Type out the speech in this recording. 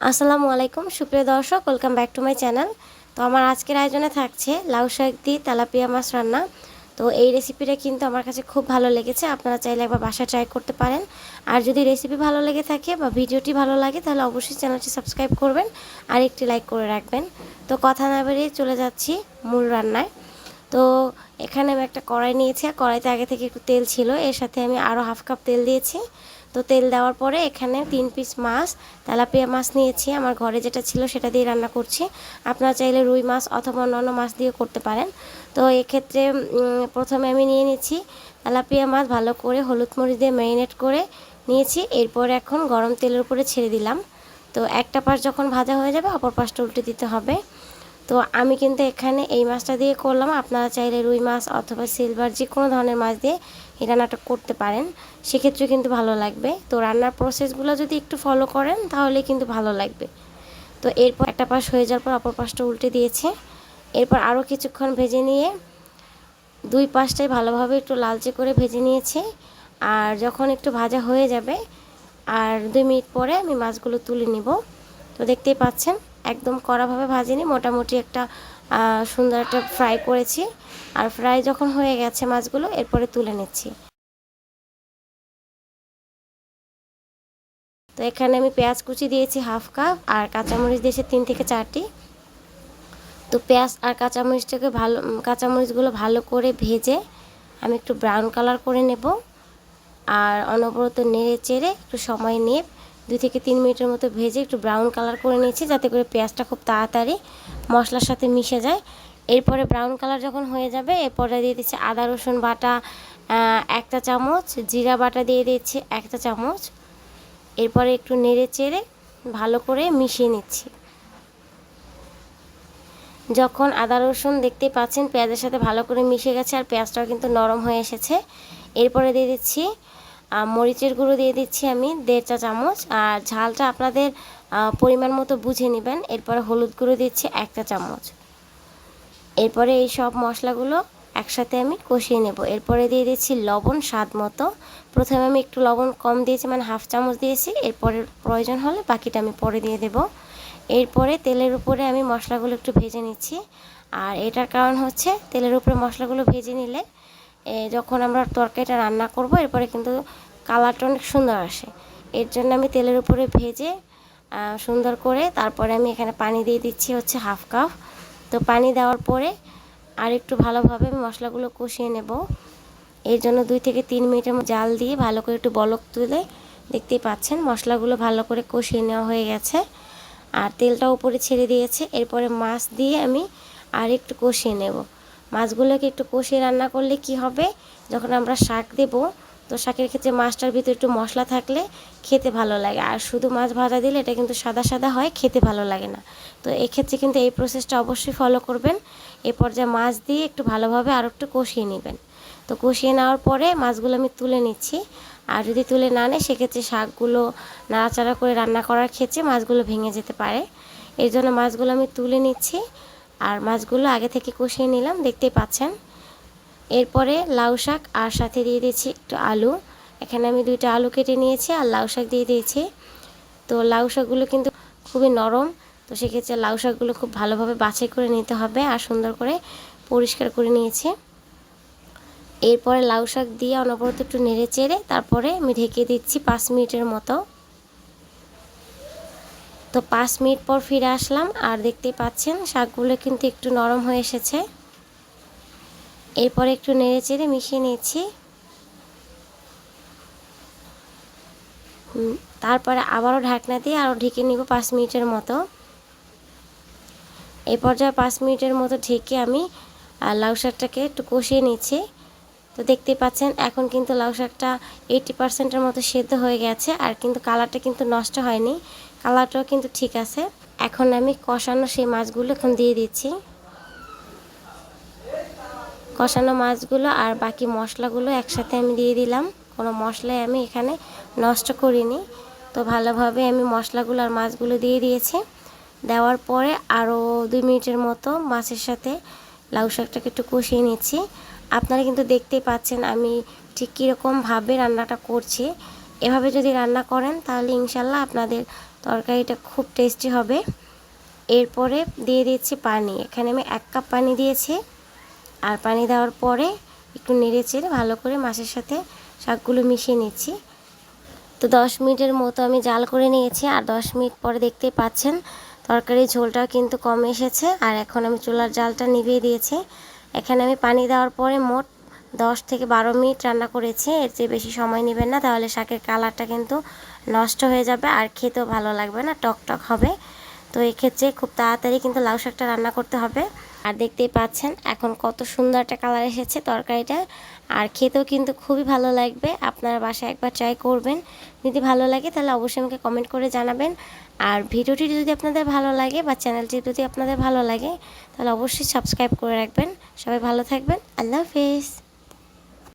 আসসালামু আলাইকুম, সুপ্রিয় দর্শক welcome back to my channel তো আমার আজকের আয়োজনে থাকছে লাউ শাক দিয়ে তেলাপিয়া মাছ রান্না। তো এই রেসিপিটা কিন্তু আমার কাছে খুব ভালো লেগেছে, আপনারা চাইলে একবার বাসা ট্রাই করতে পারেন। আর যদি রেসিপি ভালো লেগে থাকে বা ভিডিওটি ভালো লাগে, তাহলে অবশ্যই চ্যানেলটি সাবস্ক্রাইব করবেন আর একটি লাইক করে রাখবেন। তো কথা না বেরিয়ে চলে যাচ্ছি মূল রান্নায়। তো এখানে আমি একটা কড়াই নিয়েছি, আর কড়াইতে আগে থেকে একটু তেল ছিল, এর সাথে আমি আরও হাফ কাপ তেল দিয়েছি। তো তেল দেওয়ার পরে এখানে তিন পিস মাছ, তেলাপিয়া মাছ নিয়েছি। আমার ঘরে যেটা ছিল সেটা দিয়ে রান্না করছি। আপনারা চাইলে রুই মাছ অথবা অন্যান্য মাছ দিয়ে করতে পারেন। তো এক্ষেত্রে প্রথমে আমি নিয়ে নিচ্ছি তেলাপিয়া মাছ ভালো করে হলুদ মরিচ দিয়ে ম্যারিনেট করে নিয়েছি। এরপর এখন গরম তেলের উপরে ছেড়ে দিলাম। তো একটা পাশ যখন ভাজা হয়ে যাবে, অপর পাশটা উল্টে দিতে হবে। তো আমি কিন্তু এখানে এই মাছটা দিয়ে করলাম। আপনারা চাইলে রুই মাছ অথবা সিলভার যে কোনো ধরনের মাছ দিয়ে এই রান্নাটা করতে পারেন সেক্ষেত্রে কিন্তু ভালো লাগবে। তো রান্নার প্রসেসগুলো যদি একটু ফলো করেন, তাহলে কিন্তু ভালো লাগবে। তো এরপর একটা পাশ হয়ে যাওয়ার পর অপর পাশটা উল্টে দিয়েছে। এরপর আরও কিছুক্ষণ ভেজে নিয়ে দুই পাশটাই ভালোভাবে একটু লালচে করে ভেজে নিয়েছি। আর যখন একটু ভাজা হয়ে যাবে, আর দুই মিনিট পরে আমি মাছগুলো তুলে নিব। তো দেখতেই পাচ্ছেন একদম কড়াভাবে ভাজিনি, মোটামুটি একটা সুন্দর একটা ফ্রাই করেছি। আর ফ্রাই যখন হয়ে গেছে মাছগুলো, এরপরে তুলে নিচ্ছি। তো এখানে আমি পেঁয়াজ কুচি দিয়েছি হাফ কাপ, আর কাঁচামরিচ দিয়েছি তিন থেকে চারটি। তো পেঁয়াজ আর কাঁচামরিচটাকে ভালো কাঁচামরিচগুলো ভালো করে ভেজে আমি একটু ব্রাউন কালার করে নেব। আর অনবরত নেড়ে চেড়ে একটু সময় নিয়ে দুই থেকে তিন মিনিটের মতো ভেজে একটু ব্রাউন কালার করে নিয়েছি, যাতে করে পেঁয়াজটা খুব তাড়াতাড়ি মশলার সাথে মিশে যায়। এরপরে ব্রাউন কালার যখন হয়ে যাবে, এরপরে দিয়ে দিচ্ছি আদা, রসুন বাটা একটা চামচ, জিরা বাটা দিয়ে দিচ্ছি একটা চামচ। এরপরে একটু নেড়ে চেড়ে ভালো করে মিশিয়ে নিচ্ছি। যখন আদা, রসুন দেখতেই পাচ্ছেন পেঁয়াজের সাথে ভালো করে মিশে গেছে আর পেঁয়াজটাও কিন্তু নরম হয়ে এসেছে, এরপরে দিয়ে দিচ্ছি মরিচের গুঁড়ো দিয়ে দিচ্ছি আমি, দেড় চা চামচ। আর ঝালটা আপনাদের পরিমাণ মতো বুঝে নেবেন। এরপরে হলুদ গুঁড়ো দিচ্ছি একটা চামচ। এরপরে এই সব মশলাগুলো একসাথে আমি কষিয়ে নেব। এরপরে দিয়ে দিচ্ছি লবণ স্বাদ মতো। প্রথমে আমি একটু লবণ কম দিয়েছি মানে হাফ চামচ দিয়েছি। এরপরে প্রয়োজন হলে বাকিটা আমি পরে দিয়ে দেব। এরপরে তেলের উপরে আমি মশলাগুলো একটু ভেজে নিচ্ছি। আর এটার কারণ হচ্ছে, তেলের উপরে মশলাগুলো ভেজে নিলে যখন আমরা তরকারিটা রান্না করব, এরপরে কিন্তু কালারটা অনেক সুন্দর আসে। এর জন্য আমি তেলের উপরে ভেজে সুন্দর করে তারপরে আমি এখানে পানি দিয়ে দিচ্ছি হচ্ছে হাফ কাপ। তো পানি দেওয়ার পরে আর একটু ভালোভাবে আমি মশলাগুলো কষিয়ে নেব। এর জন্য দুই থেকে তিন মিনিটের জাল দিয়ে ভালো করে একটু বলক তুলে দেখতেই পাচ্ছেন, মশলাগুলো ভালো করে কষিয়ে নেওয়া হয়ে গেছে। আর তেলটা উপরে ছেড়ে দিয়েছে, এরপরে মাছ দিয়ে আমি আর একটু কষিয়ে নেব। মাছগুলোকে একটু কষিয়ে রান্না করলে কি হবে? যখন আমরা শাক দেব, তো শাকের ক্ষেত্রে মাছটার ভিতরে একটু মশলা থাকলে খেতে ভালো লাগে। আর শুধু মাছ ভাজা দিলে এটা কিন্তু সাদা সাদা হয়, খেতে ভালো লাগে না। তো এক্ষেত্রে কিন্তু এই প্রসেসটা অবশ্যই ফলো করবেন। এ পর্যায়ে মাছ দিয়ে একটু ভালোভাবে আর একটু কষিয়ে নেবেন। তো কষিয়ে নেওয়ার পরে মাছগুলো আমি তুলে নিচ্ছি। আর যদি তুলে না নেয়, সেক্ষেত্রে শাকগুলো নাড়াচাড়া করে রান্না করার ক্ষেত্রে মাছগুলো ভেঙে যেতে পারে। এই জন্য মাছগুলো আমি তুলে নিচ্ছি। আর মাছগুলো আগে থেকে কষিয়ে নিলাম, দেখতেই পাচ্ছেন। এরপরে লাউ শাক আর সাথে দিয়ে দিয়েছি একটু আলু। এখানে আমি দুইটা আলু কেটে নিয়েছি আর লাউ শাক দিয়ে দিয়েছি। তো লাউ শাকগুলো কিন্তু খুবই নরম, তো সেক্ষেত্রে লাউ শাকগুলো খুব ভালোভাবে বাছাই করে নিতে হবে আর সুন্দর করে পরিষ্কার করে নিয়েছি। এরপরে লাউ শাক দিয়ে অনবরত একটু নেড়ে চেড়ে তারপরে আমি ঢেকে দিচ্ছি পাঁচ মিনিটের মতো। তো পাঁচ মিনিট পর ফিরে আসলাম আর দেখতেই পাচ্ছেন শাকগুলো কিন্তু একটু নরম হয়ে এসেছে। এরপরে একটু নেড়ে চেড়ে মিশিয়ে নিয়েছি। তারপরে আবারও ঢাকনা দিয়ে আরও ঢেকে নিব পাঁচ মিনিটের মতো। এই পর্যায়ে পাঁচ মিনিটের মতো ঢেকে আমি লাউ শাকটাকে একটু কষিয়ে নিচ্ছি। তো দেখতেই পাচ্ছেন এখন কিন্তু লাউ শাকটা এইটি পার্সেন্টের মতো সেদ্ধ হয়ে গেছে আর কিন্তু কালারটা কিন্তু নষ্ট হয়নি। কালারটাও কিন্তু ঠিক আছে। এখন আমি কষানো সেই মাছগুলো এখন দিয়ে দিচ্ছি। কষানো মাছগুলো আর বাকি মশলাগুলো একসাথে আমি দিয়ে দিলাম। কোনো মশলাই আমি এখানে নষ্ট করিনি। তো ভালোভাবে আমি মশলাগুলো আর মাছগুলো দিয়ে দিয়েছি। দেওয়ার পরে আরও দুই মিনিটের মতো মাছের সাথে লাউ শাকটাকে একটু কষিয়ে নিচ্ছি। আপনারা কিন্তু দেখতেই পাচ্ছেন আমি ঠিক কীরকমভাবে রান্নাটা করছি। এভাবে যদি রান্না করেন, তাহলে ইনশাল্লাহ আপনাদের তরকারিটা খুব টেস্টি হবে। এরপরে দিয়ে দিচ্ছি পানি। এখানে আমি এক কাপ পানি দিয়েছি। আর পানি দেওয়ার পরে একটু নেড়ে চেড়ে ভালো করে মাছের সাথে শাকগুলো মিশিয়ে নিচ্ছি। তো দশ মিনিটের মতো আমি জাল করে নিয়েছি। আর দশ মিনিট পরে দেখতেই পাচ্ছেন, তরকারির ঝোলটাও কিন্তু কম এসেছে। আর এখন আমি চুলার জালটা নিভিয়ে দিয়েছি। এখানে আমি পানি দেওয়ার পরে মোট দশ থেকে বারো মিনিট রান্না করেছি, এর চেয়ে বেশি সময় নেবেন না, তাহলে শাকের কালারটা কিন্তু নষ্ট হয়ে যাবে আর খেতেও ভালো লাগবে না, টক টক হবে। তো এক্ষেত্রে খুব তাড়াতাড়ি কিন্তু লাউ শাকটা রান্না করতে হবে। আর দেখতেই পাচ্ছেন, এখন কত সুন্দর একটা কালার এসেছে তরকারিটা, আর খেতেও কিন্তু খুবই ভালো লাগবে, আপনারা বাসায় একবার ট্রাই করবেন। যদি ভালো লাগে তাহলে অবশ্যই আমাকে কমেন্ট করে জানাবেন। আর ভিডিওটি যদি আপনাদের ভালো লাগে বা চ্যানেলটি যদি আপনাদের ভালো লাগে, তাহলে অবশ্যই সাবস্ক্রাইব করে রাখবেন। সবাই ভালো থাকবেন, আল্লাহ হাফিজ।